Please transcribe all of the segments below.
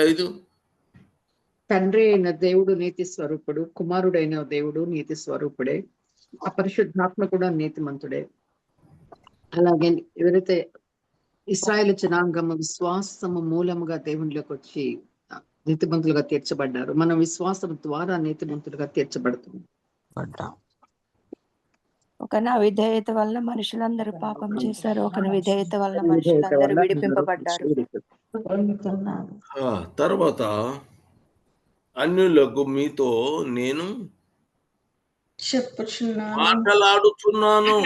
ఐదు తండ్రి అయిన దేవుడు నీతి స్వరూపుడు కుమారుడైన దేవుడు నీతి స్వరూపుడే ఆ పరిశుద్ధాత్మ కూడా నీతిమంతుడే. అలాగే ఎవరైతే ఇస్రాయేల్ జనాంగము విశ్వాసము మూలముగా దేవునిలోకి వచ్చి నీతిమంతులుగా తీర్చబడ్డారు మనం విశ్వాసం ద్వారా నీతిమంతులుగా తీర్చబడుతుంది. ఒకన అవిధేయత వల్ల మనుషులందరూ పాపం చేశారు. ఒకని విధేయత వల్ల విధేయత మనుషులందరూ విడిపింపబడ్డారు. తర్వాత అన్యులకు మీతో నేను మాటలాడుచున్నాను.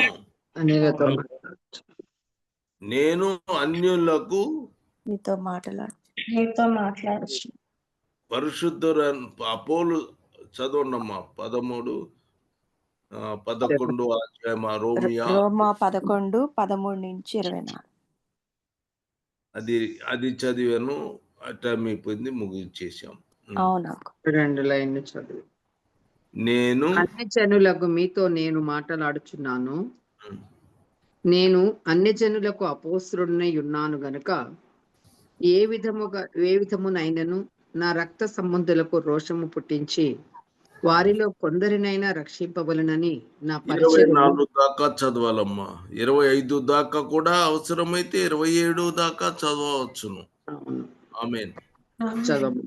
నేను అన్యులకు మీతో మాట్లాడు. నీతో మాట్లాడచ్చు పరిశుద్ధ అపోలు చదవండమ్మా పదమూడు ఆ, పదకొండు అధ్యాయం ఆ రోమియా రోమా పదకొండు పదమూడు నుంచి ఇరవై నాలుగు. అది అది చదివాను ఆ టైం అయిపోయింది ముగించేసాం అవునా? రెండు లైన్లు చదివి. నేను అన్ని జనులకు మీతో నేను మాట్లాడుచున్నాను. నేను అన్ని జనులకు అపోస్తుడనై ఉన్నాను గనుక ఏ విధముగా ఏ విధమునైనను నా రక్త సంబంధులకు రోషము పుట్టించి వారిలో కొందరినైనా రక్షింపవలనని నా ఇరవై పరిచయం నాలుగు దాకా చదవాలమ్మా. ఇరవై ఐదు దాకా కూడా అవసరమైతే ఇరవై ఏడు దాకా చదవచ్చును ఆమె చదవము.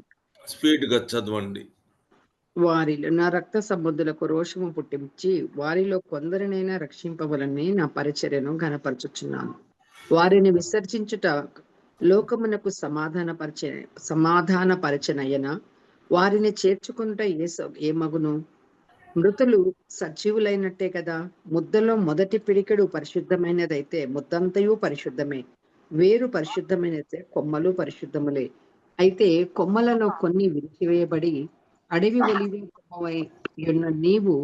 స్పీడ్గా చదవండి. వారిలో నా రక్త సంబంధులకు రోషము పుట్టించి వారిలో కొందరినైనా రక్షింపవలని నా పరిచర్యను ఘనపరచుచున్నాను. వారిని విసర్జించుట లోకమునకు సమాధాన పరిచ సమాధాన పరిచనయన? వారిని చేర్చుకుంట ఏ ఏ మగును? మృతులు సజీవులైనట్టే కదా. ముద్దలో మొదటి పిడికెడు పరిశుద్ధమైనదైతే ముద్దంతయు పరిశుద్ధమే. వేరు పరిశుద్ధమైనదైతే కొమ్మలు పరిశుద్ధములే. అయితే కొమ్మలలో కొన్ని విరిచివేయబడి అడవి ఒలివ కొమ్మవై ఉన్న నీవు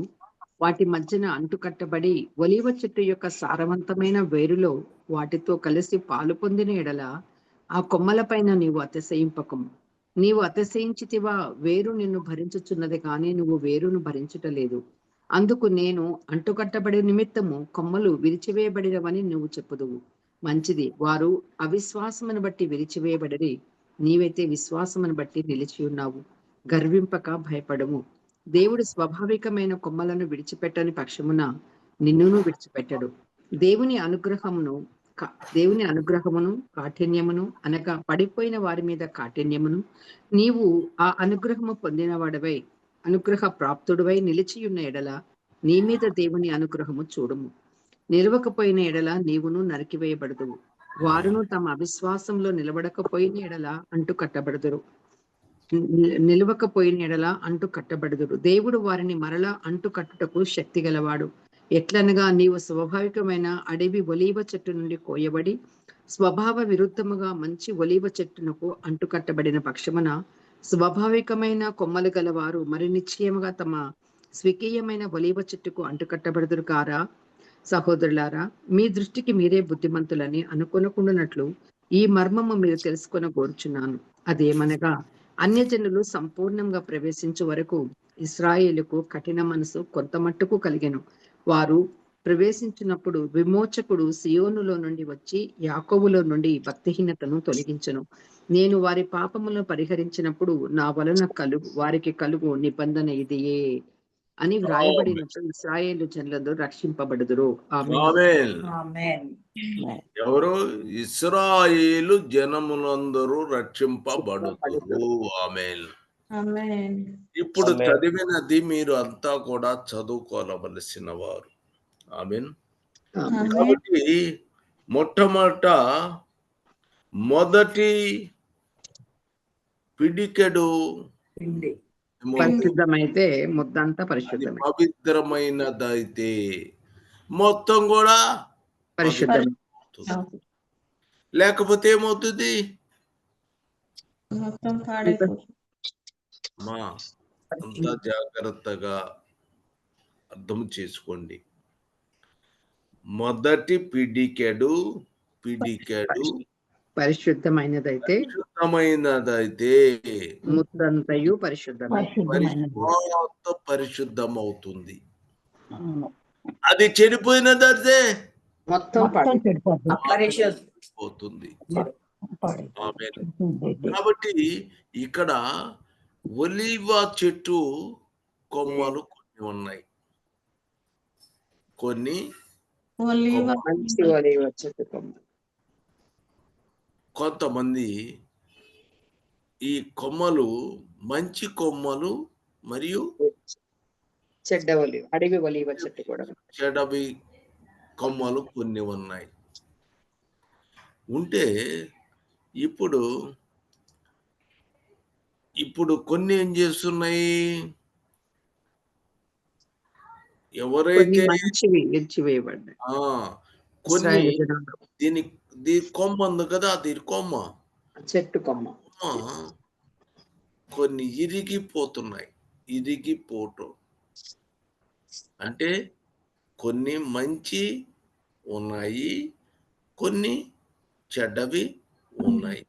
వాటి మధ్యన అంటుకట్టబడి ఒలివ చెట్టు యొక్క సారవంతమైన వేరులో వాటితో కలిసి పాలు పొందిన ఎడల ఆ కొమ్మలపైన నీవు అతిశయింపకము. నీవు అతిశయించితివా వేరు నిన్ను భరించుచున్నది కానీ నువ్వు వేరును భరించుటలేదు. అందుకు నేను అంటుకట్టబడి నిమిత్తము కొమ్మలు విరిచివేయబడినవని నువ్వు చెప్పుదువు. మంచిది. వారు అవిశ్వాసమును బట్టి విరిచివేయబడి నీవైతే విశ్వాసమును బట్టి నిలిచి ఉన్నావు. గర్వింపక భయపడము. దేవుడు స్వాభావికమైన కొమ్మలను విడిచిపెట్టని పక్షమున నిన్నును విడిచిపెట్టడు. దేవుని అనుగ్రహమును దేవుని అనుగ్రహమును కాఠిన్యమును అనగా పడిపోయిన వారి మీద కాఠిన్యమును నీవు ఆ అనుగ్రహము పొందిన వాడవై అనుగ్రహ ప్రాప్తుడివై నిలిచియున్న ఎడల నీ మీద దేవుని అనుగ్రహము చూడుము. నిలవకపోయిన ఎడల నీవును నరికివేయబడదువు. వారును తమ అవిశ్వాసంలో నిలబడకపోయిన ఎడల అంటు కట్టబడదురు. ని- నిలవకపోయిన ఎడల అంటు కట్టబడదురు. దేవుడు వారిని మరలా అంటు కట్టుటకు శక్తి గలవాడు. ఎట్లనగా నీవు స్వాభావికమైన అడవి ఒలీవ చెట్టు నుండి కోయబడి స్వభావ విరుద్ధముగా మంచి ఒలీవ చెట్టునకు అంటుకట్టబడిన పక్షమున స్వాభావికమైన కొమ్మలు గలవారు మరి నిశ్చయముగా తమ స్వకీయమైన ఒలీవ చెట్టుకు అంటుకట్టబడదురు కారా? సహోదరులారా మీ దృష్టికి మీరే బుద్ధిమంతులని అనుకొనకుండానట్లు ఈ మర్మము మీరు తెలుసుకొని కోరుచున్నాను అదేమనగా అన్యజనులు సంపూర్ణంగా ప్రవేశించే వరకు ఇస్రాయేలుకు కఠిన మనసు కొంత మట్టుకు కలిగెను. వారు ప్రవేశించినప్పుడు విమోచకుడు సియోనులో నుండి వచ్చి యాకోబులో నుండి భక్తిహీనతను తొలగించను. నేను వారి పాపములను పరిహరించినప్పుడు నా వలన కలుగు వారికి కలుగు నిబంధన ఇదియే అని వ్రాయబడినప్పుడు ఇస్రాయేలు జనులందరూ రక్షింపబడుదురు. ఆమె ఆమేన్. ఆమేన్. ఎవరు? ఇస్రాయేలు జనములందరూ రక్షింపబడుతురు ఆమేన్. ఇప్పుడు ఆమేన్. చదివినది మీరు అంతా కూడా చదువుకోవలసిన వారు ఆమేన్. కాబట్టి మొట్టమొదట మొదటి పిడికెడు పరిశుద్ధమైతే ముద్దంతా అది పరిశుద్ధమే పవిత్రమైనదైతే మొత్తం కూడా పరిశుద్ధం. లేకపోతే ఏమవుతుంది? మొత్తం మా అంతా జాగ్రత్తగా అర్థం చేసుకోండి. మొదటి పిడికెడు పిడికెడు. పరిశుద్ధమైనదైతే పరిశుద్ధమైనదైతే ముద్దంతయు పరిశుద్ధమైనది పరిశుద్ధమవుతుంది. అవును. అది చెడిపోయినదైతే మొత్తం పోతుంది. కాబట్టి ఇక్కడ ఒలీవ చెట్టు కొమ్మలు కొన్ని ఉన్నాయి. కొన్ని కొంతమంది ఈ కొమ్మలు మంచి కొమ్మలు మరియు చెడ్డ ఒలివ అడవి ఒలివ చెట్టు కూడా చెడవి కొమ్మలు కొన్ని ఉన్నాయి. ఉంటే ఇప్పుడు ఇప్పుడు కొన్ని ఏం చేస్తున్నాయి? ఎవరైతే కొన్ని. దీని దీని కొమ్మ ఉంది కదా దీని కొమ్మ. చెట్టు కొమ్మ. కొమ్మ కొన్ని ఇరిగిపోతున్నాయి. ఇరిగిపోవటం అంటే కొన్ని మంచి ఉన్నాయి కొన్ని చెడ్డవి ఉన్నాయి.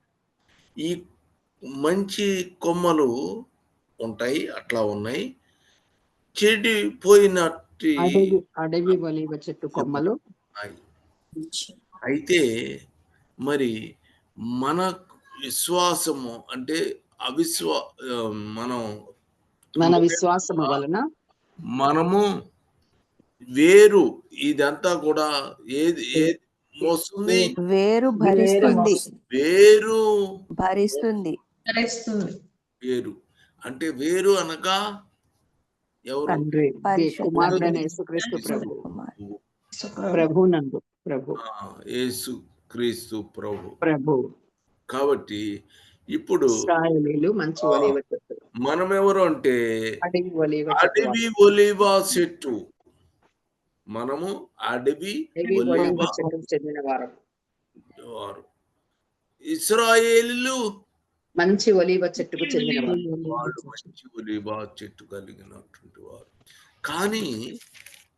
ఈ మంచి కొమ్మలు ఉంటాయి అట్లా ఉన్నాయి. చెడిపోయినట్టు అడవి అడవి ఒలివ చెట్టు కొమ్మలు. అయితే మరి మన విశ్వాసము అంటే అవిశ్వా మనం మన విశ్వాసము వలన మనము వేరు ఇదంతా కూడా ఏది ఏది మోస్తుంది వేరు భరిస్తుంది. వేరు భరిస్తుంది. వేరు. అంటే వేరు అనగా ఎవరు? కుమారుడైన యేసుక్రీస్తు ప్రభు. శుక్రవారం. ప్రభు నందు ప్రభు. ఆ, యేసు క్రీస్తు ప్రభు. ప్రభు. కాబట్టి ఇప్పుడు మనం ఎవరు అంటే? అడవి ఒలివ చెట్టు. మనము అడవి వారు. వారు. ఇస్రాయేలీలు మంచి ఒలివ చెట్టుకు చెందిన వారు వాళ్ళు మంచి ఒలివ చెట్టు కలిగినటువంటి వారు కానీ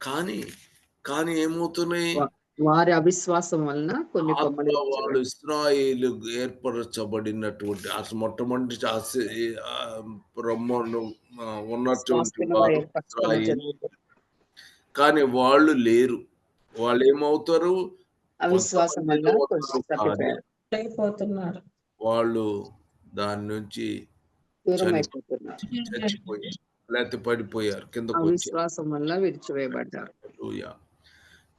కానీ కానీ ఏమవుతున్నాయి? వారి అవిశ్వాసం వలన కొన్ని కొమ్మలు వాళ్ళు ఇస్రాయేలు ఏర్పరచబడినటువంటి అసలు మొట్టమొదటి బ్రహ్మను ఆ, ఉన్నటువంటి. కానీ వాళ్ళు లేరు. వాళ్ళు ఏమవుతారు అవిశ్వాసం వల్ల వాళ్ళు దాని నుంచి చచ్చిపోయారు లేకపోతే పడిపోయారు కిందకు వల్ల విడిచివేయబడ్డారు. హల్లెలూయా.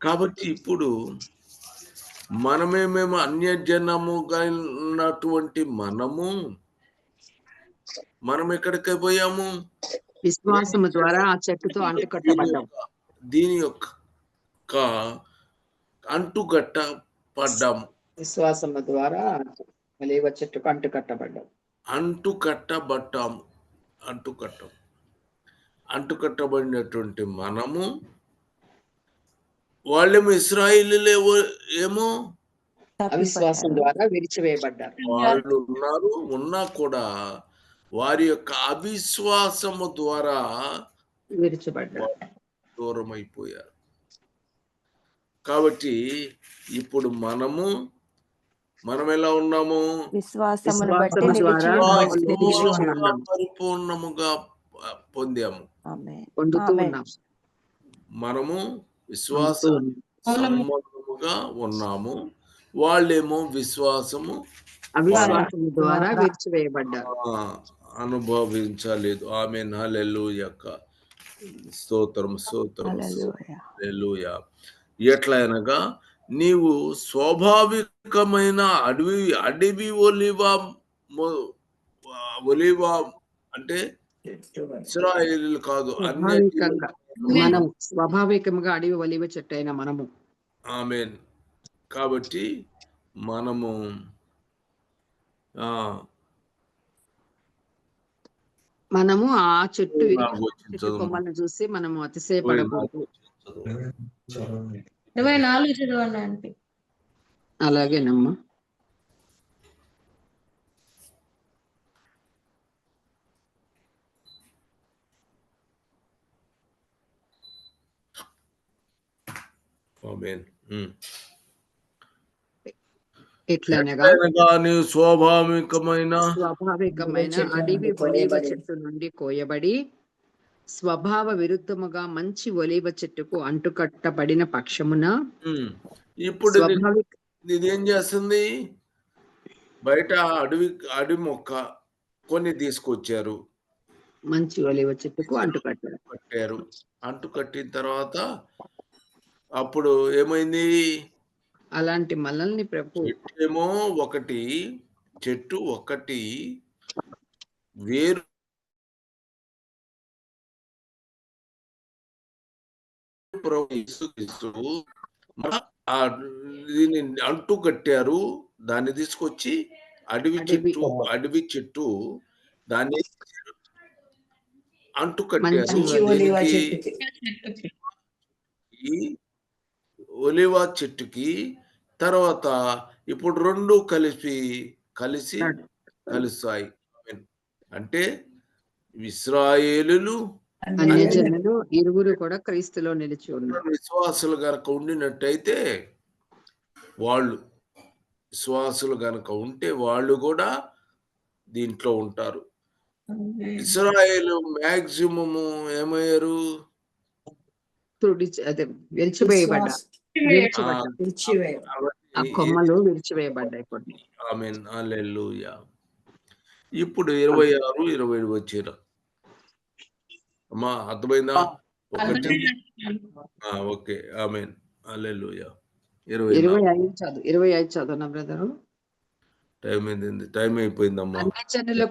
కాబట్టి ఇప్పుడు మనమేమేమో అన్యజనముగా ఉన్నటువంటి మనము మనం ఎక్కడికి పోయాము? విశ్వాసము ద్వారా ఆ చెట్టుతో అంటుకట్టబడ్డాం దీని యొక్క అంటుగట్ట పడ్డాము విశ్వాసము ద్వారా ఒలివ చెట్టుకు అంటుకట్టబడ్డాం. అంటుకట్టబట్టాము అంటుకట్టం. అంటుకట్టబడినటువంటి మనము వాళ్ళేమో ఇస్రాయిలు ఏమో అవిశ్వాసం ద్వారా విడిచివేయబడ్డారు వాళ్ళు ఉన్నారు ఉన్నా కూడా వారి యొక్క అవిశ్వాసము ద్వారా విడిచిపడ్డారు దూరం అయిపోయారు కాబట్టి ఇప్పుడు మనము మనం ఎలా ఉన్నాము? విశ్వాసమును బట్టి. పరిపూర్ణముగా పొందాము. మనము విశ్వాస. సంబంధముగా ఉన్నాము. వాళ్ళేమో విశ్వాసము అవిశ్వాసము ద్వారా విడిచివేయబడ్డారు. ఆ, అనుభవించలేదు. ఆమె నలెలు యొక్క స్తోత్రం స్తోత్రం హల్లెలూయా. హల్లెలూయా. ఎట్లా అనగా నీవు స్వాభావికమైన అడవి అడవి ఒలివ ఒలివ అంటే ఇస్రాయేలీలు కాదు మనం స్వాభావికంగా అడవి ఒలివ చెట్టు అయిన మనము. ఆమెన్. కాబట్టి మనము ఆ మనము ఆ చెట్టు. కొమ్మలను చూసి మనము అతిశయపడకూడదు. ఇరవై నాలుగు చదవండి అంటే అలాగేనమ్మా. ఆమేన్ ఉమ్. ఎట్లనగా ఎట్లనగా? నీవు స్వాభావికమైన స్వాభావికమైన అడవి చెట్టు నుండి కోయబడి స్వభావ విరుద్ధముగా మంచి ఒలివ చెట్టుకు అంటుకట్టబడిన పక్షమున. ఇప్పుడు ఇది- చేస్తుంది? బయట అడవి అడవి మొక్క కొన్ని తీసుకొచ్చారు. మంచి ఒలివ చెట్టుకు అంటు కట్టారు. కట్టారు అంటు కట్టిన తర్వాత అప్పుడు ఏమైంది? అలాంటి మనల్ని ప్రభు ఏమో ఒకటి చెట్టు ఒకటి వేరు యేసుక్రీస్తు దీన్ని అంటు కట్టారు దాన్ని తీసుకొచ్చి అడవి. చెట్టు అడవి చెట్టు దాన్ని అంటు కట్టారు. ఒలివ చెట్టుకి చెట్టుకి. ఈ ఒలివ చెట్టుకి తర్వాత ఇప్పుడు రెండు కలిపి కలిసి కలుస్తాయి అంటే ఇస్రాయేలులు అన్య జనులు ఇరువురు కూడా క్రీస్తులో నిలిచి ఉన్నారు. విశ్వాసులు గనక ఉండినట్టయితే వాళ్ళు విశ్వాసులు గనక ఉంటే వాళ్ళు కూడా దీంట్లో ఉంటారు. ఇస్రాయేల్ మాక్సిమము ఏమయ్యారు? అదే ఆ, కొమ్మలు విరిచివేయబడ్డాయి కొన్ని. ఇప్పుడు ఇరవై ఆరు ఇరవై ఏడు వచ్చారు అమ్మా అర్థమైందా? ఓకే. హల్లెలూయా. ఇరవై. ఐదు. చదువు ఇరవై ఐదు చదువు నా బ్రదరు? టైం అయింది టైం అయిపోయిందమ్మా.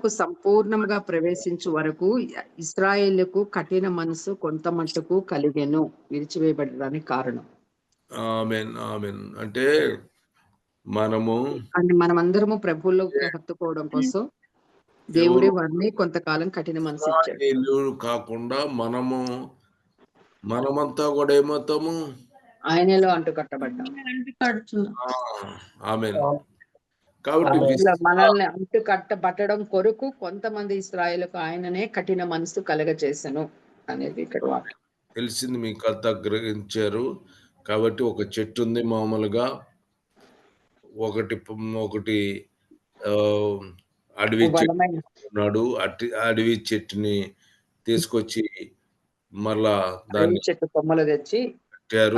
సంపూర్ణంగా ప్రవేశించు వరకు ఇస్రాయేళ్ళకు కఠిన మనసు కొంత మట్టుకు కలిగెను. విరిచివేయబడడానికి కారణం. ఆమెన్ ఆమెన్. అంటే మనము అంటే మనమందరము ప్రభువులో హత్తుకోవడం కోసం దేవుడి వారిని కొంతకాలం కఠిన మనసు ఇచ్చాడు. కాకుండా మనము మనమంతా కూడా ఏమవుతాము? ఆయనలో అంటు కట్టబడ్డాం ఆమెన్. కాబట్టి మనల్ని అంటు కట్టబట్టడం కొరకు కొంతమంది ఇస్రాయేలుకు ఆయననే కఠిన మనసు కలగచేసెను అనేది ఇక్కడ వాక్యం. తెలిసింది మీకు అంతా గ్రహించారు. కాబట్టి ఒక చెట్టు ఉంది మామూలుగా. ఒకటి ఒకటి ఆ, అడవి ఉన్నాడు. అట్టి అడవి చెట్టుని తీసుకొచ్చి మళ్ళా దాన్ని చెట్టు కొమ్మలు తెచ్చి కట్టారు.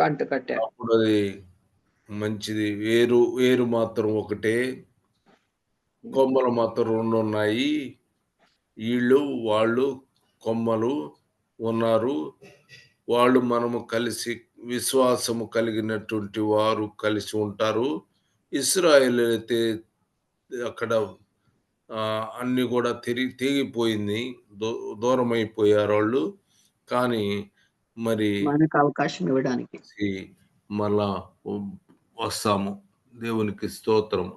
అంటు కట్టారు. అప్పుడు అది మంచిది. వేరు వేరు మాత్రం ఒకటే. కొమ్మలు మాత్రం రెండు ఉన్నాయి. వీళ్ళు వాళ్ళు కొమ్మలు ఉన్నారు. వాళ్ళు మనము కలిసి విశ్వాసము కలిగినటువంటి వారు కలిసి ఉంటారు. ఇస్రాయేల్ అయితే అక్కడ అన్ని కూడా తిరిగి తెగిపోయింది. దూ దూరం అయిపోయారు వాళ్ళు కానీ మరి మనకు అవకాశం ఇవ్వడానికి. మళ్ళా వస్తాము. దేవునికి స్తోత్రం.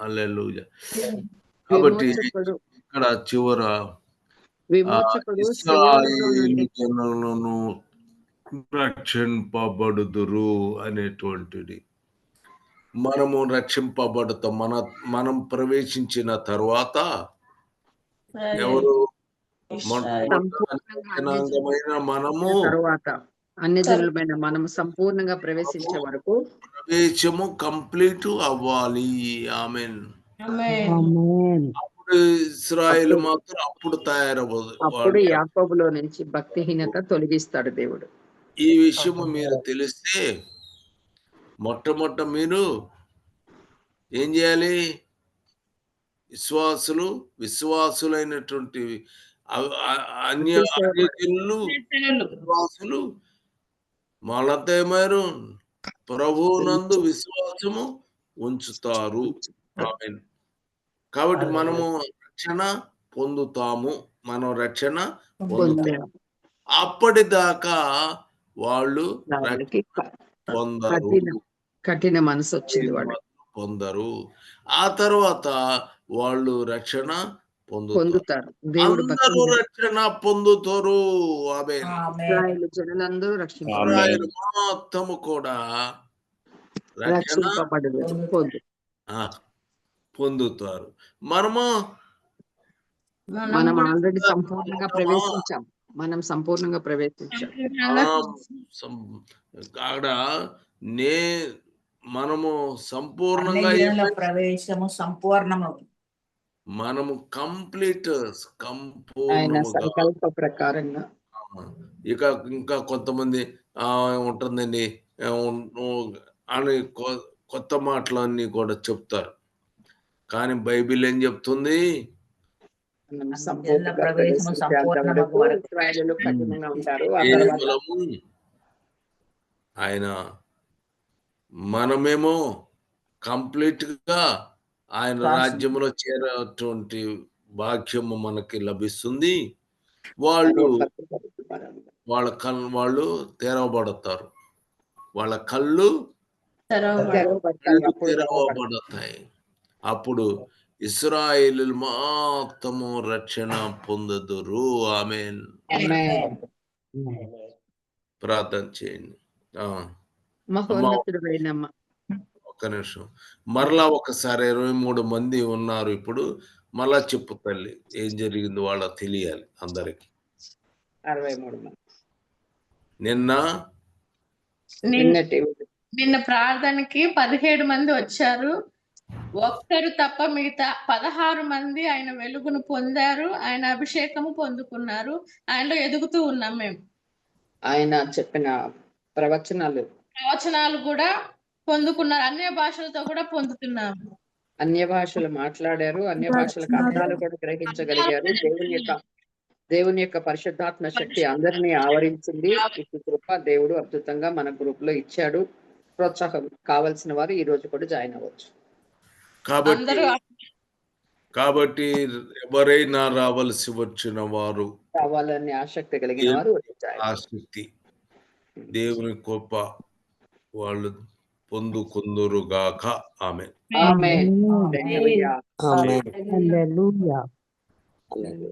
అల్లెలూయ కాబట్టి ఇక్కడ చివర రక్షింపబడుదురు అనేటువంటిది. మనము రక్షింపబడతాం. మన మనం ప్రవేశించిన తర్వాత ఎవరు మనము తరువాత అన్ని జనులమైన మనం సంపూర్ణంగా ప్రవేశించే వరకు ప్రవేశము కంప్లీట్ అవ్వాలి. ఆమెన్. ఆమేన్. అప్పుడు ఇస్రాయేల్ మాత్రం అప్పుడు తయారవ్వదు అప్పుడు యాకోబులో నుంచి భక్తిహీనత తొలగిస్తాడు దేవుడు. ఈ విషయము మీరు తెలిస్తే మొట్టమొదట మీరు ఏం చేయాలి? విశ్వాసులు విశ్వాసులైనటువంటి అన్య విశ్వాసులు వాళ్ళంతా ఏమారు ప్రభువునందు విశ్వాసము ఉంచుతారు. కాబట్టి మనము రక్షణ పొందుతాము. మనం రక్షణ పొందుతాము. అప్పటిదాకా వాళ్ళు పొందరు. కఠిన కఠిన మనసు వచ్చింది వాడు పొందరు. ఆ తర్వాత వాళ్ళు రక్షణ పొందుతారు. దేవుడు రక్షణ పొందుతారు. ఆమె జనులందరూ ఇస్రాయేలు మొత్తము కూడా రక్షణ రక్షింపబడు పొందు ఆ, పొందుతారు. మనము మనం ఆల్రెడీ సంపూర్ణంగా ప్రవేశించాం. మనం సంపూర్ణంగా ప్రవేశించాం. అక్కడ నే మనము సంపూర్ణంగా ప్రవేశము సంపూర్ణము. మనము కంప్లీట్ సంపూర్ణముగా సంకల్ప ప్రకారంగా. ఇక ఇంకా కొంతమంది ఆ ఉంటుందండి అని కొత్త మాటలన్నీ కూడా చెప్తారు. కానీ బైబిల్ ఏం చెప్తుంది? ఆయన మనమేమో కంప్లీట్గా ఆయన రాజ్యంలో చేరేటువంటి భాగ్యము మనకి లభిస్తుంది వాళ్ళు వాళ్ళ కళ్ళు వాళ్ళు తెరవబడతారు వాళ్ళ కళ్ళు తెరవబడతాయి అప్పుడు ఇస్రాయేలు మాత్రము రక్షణ పొందదురు. ఆమె ఆమేన్. ప్రార్థన చేయండి. ఒక్క నిమిషం. మరలా ఒకసారి ఇరవై మూడు మంది ఉన్నారు ఇప్పుడు. మళ్ళా చెప్పు తల్లి ఏం జరిగింది వాళ్ళ తెలియాలి అందరికి. అరవై మూడు మంది. నిన్న? నిన్న నిన్నటి నిన్న ప్రార్థనకి పదిహేడు మంది వచ్చారు. ఒక్కరు తప్ప మిగతా పదహారు మంది ఆయన వెలుగును పొందారు ఆయన అభిషేకము పొందుకున్నారు. ఆయనలో ఎదుగుతూ ఉన్నాం మేము. ఆయన చెప్పిన ప్రవచనాలు. ప్రవచనాలు కూడా పొందుకున్నారు. అన్య భాషలతో కూడా పొందుతున్నాము. అన్య భాషలు మాట్లాడారు. అన్య భాషలకు అర్థాలు కూడా గ్రహించగలిగారు. దేవుని యొక్క దేవుని యొక్క పరిశుద్ధాత్మ శక్తి అందరినీ ఆవరించింది. ఈ కృప దేవుడు అద్భుతంగా మన గ్రూప్లో ఇచ్చాడు. ప్రోత్సాహం కావలసిన వారు ఈ రోజు కూడా జాయిన్ అవ్వచ్చు. కాబట్టి కాబట్టి ఎవరైనా రావలసి వచ్చిన వారు కావాలని ఆసక్తి కలిగిన వారు ఆసక్తి. దేవుని గొప్ప వాళ్ళు పొందుకుందురుగాక. ఆమె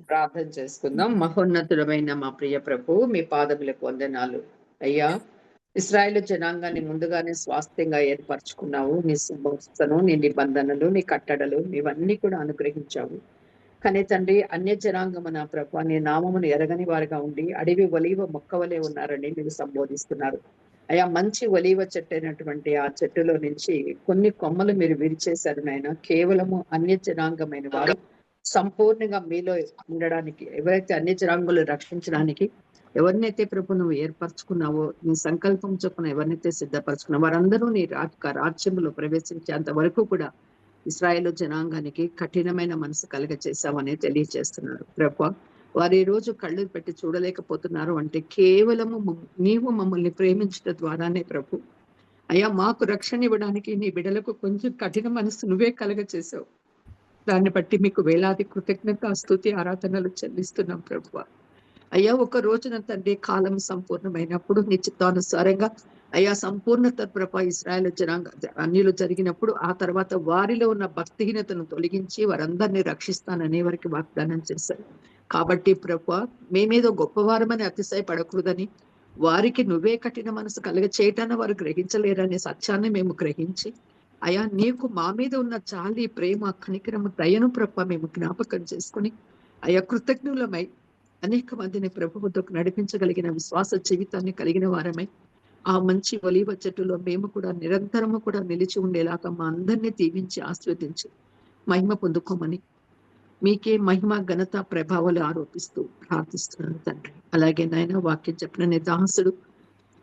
ప్రార్థన చేసుకుందాం. మహోన్నతుడమైన మా ప్రియ ప్రభు మీ పాదములకు వందనాలు. అయ్యా ఇస్రాయేల్ జనాంగాన్ని ముందుగానే స్వాస్థ్యంగా ఏర్పరచుకున్నావు. నీ సుభస్తను నీ నిబంధనలు నీ కట్టడలు నీవన్నీ కూడా అనుగ్రహించావు. కానీ తండ్రి అన్య జనాంగము నా ప్రభు నీ నామమును ఎరగని వారుగా ఉండి అడవి ఒలీవ మొక్కవలే ఉన్నారని మీరు సంబోధిస్తున్నారు. అయ్యా మంచి ఒలీవ చెట్టు అయినటువంటి ఆ చెట్టులో నుంచి కొన్ని కొమ్మలు మీరు విరిచేశారు నాయన. కేవలము అన్య జనాంగమైన వారు సంపూర్ణంగా మీలో ఉండడానికి ఎవరైతే అన్ని జనాంగులు రక్షించడానికి ఎవరినైతే ప్రభు నువ్వు ఏర్పరచుకున్నావో నీ సంకల్పం చొప్పున ఎవరినైతే సిద్ధపరచుకున్నావు వారందరూ నీ రాక రాజ్యంలో ప్రవేశించేంత వరకు కూడా ఇస్రాయేల్ జనాంగానికి కఠినమైన మనసు కలగ తెలియజేస్తున్నారు. ప్రభు వారు ఈ రోజు కళ్ళు పెట్టి చూడలేకపోతున్నారు అంటే కేవలము నీవు మమ్మల్ని ప్రేమించడం ద్వారానే ప్రభు. అయ్యా మాకు రక్షణ ఇవ్వడానికి నీ బిడలకు కొంచెం కఠిన మనసు నువ్వే కలగ చేసావు దాన్ని బట్టి మీకు వేలాది కృతజ్ఞత స్థుతి ఆరాధనలు చెల్లిస్తున్నాం ప్రభు. అయ్యా ఒక రోజున తండ్రి కాలం సంపూర్ణమైనప్పుడు నిశ్చితానుసారంగా అయ్యా సంపూర్ణత ప్రభ ఇస్రాయల్ జనాంగ అన్యులు జరిగినప్పుడు ఆ తర్వాత వారిలో ఉన్న భక్తిహీనతను తొలగించి వారందరినీ రక్షిస్తానని వారికి వాగ్దానం చేశారు. కాబట్టి ప్రభ మేమేదో గొప్పవారమని అతిశయపడకూడదని వారికి నువ్వే కఠిన మనసు కలగ చేయటాన్ని వారు గ్రహించలేరనే సత్యాన్ని మేము గ్రహించి అయా నీకు మా మీద ఉన్న చాలి ప్రేమ కనికరము దయను ప్రభ మేము జ్ఞాపకం చేసుకుని అయా కృతజ్ఞులమై అనేక మందిని ప్రభువుతో నడిపించగలిగిన విశ్వాస జీవితాన్ని కలిగిన వారమై ఆ మంచి ఒలివ చెట్టులో మేము కూడా నిరంతరము కూడా నిలిచి ఉండేలాగా మా అందరినీ దీవించి ఆస్వాదించి మహిమ పొందుకోమని మీకే మహిమ ఘనత ప్రభావాలు ఆరోపిస్తూ ప్రార్థిస్తున్నాను తండ్రి. అలాగే నాయన వాక్యం చెప్పిన దాసుడు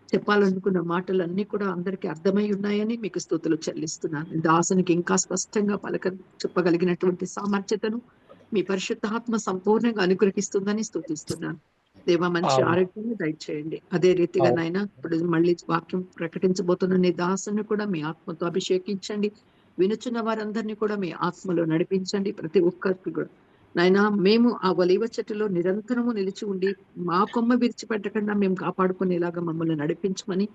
చెప్పాలనుకున్న మాటలన్నీ కూడా అందరికీ అర్థమై ఉన్నాయని మీకు స్థుతులు చెల్లిస్తున్నాను. దాసునికి ఇంకా స్పష్టంగా పలక చెప్పగలిగినటువంటి సామర్థ్యతను మీ పరిశుద్ధాత్మ సంపూర్ణంగా అనుగ్రహిస్తుందని స్తుతిస్తున్నాను. దేవ మంచి. ఆరోగ్యాన్ని దయచేయండి. అదే రీతిగా. నాయన ఇప్పుడు మళ్ళీ వాక్యం ప్రకటించబోతున్న నీ దాసుని కూడా మీ ఆత్మతో అభిషేకించండి. వినుచున్న వారందరినీ కూడా మీ ఆత్మలో నడిపించండి. ప్రతి ఒక్కరికి కూడా. నాయన మేము ఆ ఒలివ చెట్టులో నిరంతరము నిలిచి ఉండి మా కొమ్మ విరిచిపెట్టకుండా మేము కాపాడుకునేలాగా మమ్మల్ని నడిపించమని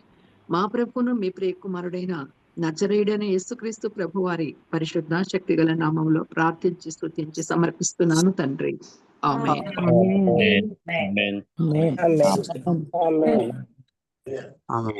మా ప్రభువును మీ ప్రియ కుమారుడైన నజరేయుడైన యేసుక్రీస్తు ప్రభు వారి పరిశుద్ధ శక్తి గల నామంలో ప్రార్థించి స్తుతించి సమర్పిస్తున్నాను తండ్రి. ఆమె